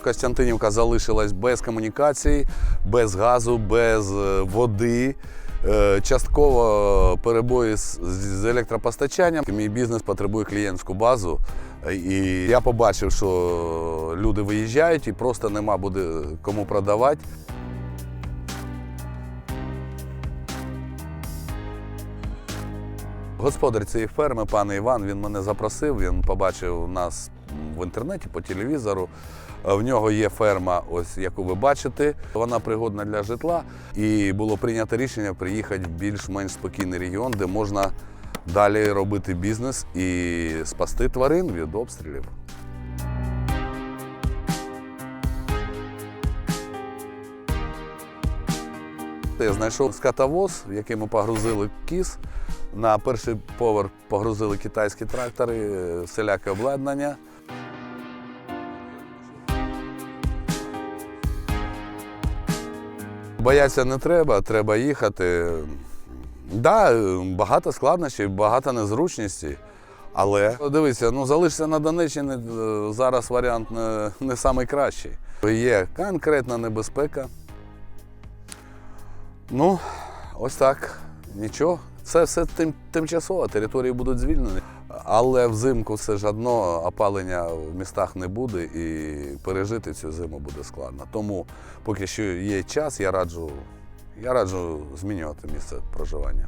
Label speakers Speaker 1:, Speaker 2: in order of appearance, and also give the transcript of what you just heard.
Speaker 1: Костянтинівка залишилась без комунікацій, без газу, без е, води. Е, Частково перебої з, електропостачанням. Мій бізнес потребує клієнтську базу. Е, І я побачив, що люди виїжджають і просто нема буде кому продавати. Господар цієї ферми, пан Іван, він мене запросив. Він побачив нас в інтернеті по телевізору. Е, В нього є ферма, ось яку ви бачите. Вона пригодна для житла. І було прийнято рішення приїхати в більш-менш спокійний регіон, де можна далі робити бізнес і спасти тварин від обстрілів. Я знайшов скатовоз, в який ми погрузили кіз. На перший поверх погрузили китайські трактори, всіляке обладнання. Боятися не треба, треба їхати. Да, багато складнощів, багато незручностей. Але дивися, ну залишся на Донеччині е, зараз варіант не, не найкращий. Є конкретна небезпека. Ну, ось так. Нічого. Це все тим, тимчасово, території будуть звільнені. Але взимку все ж одно опалення в містах не буде і пережити цю зиму буде складно. Тому поки що є час, я раджу, я раджу змінювати місце проживання.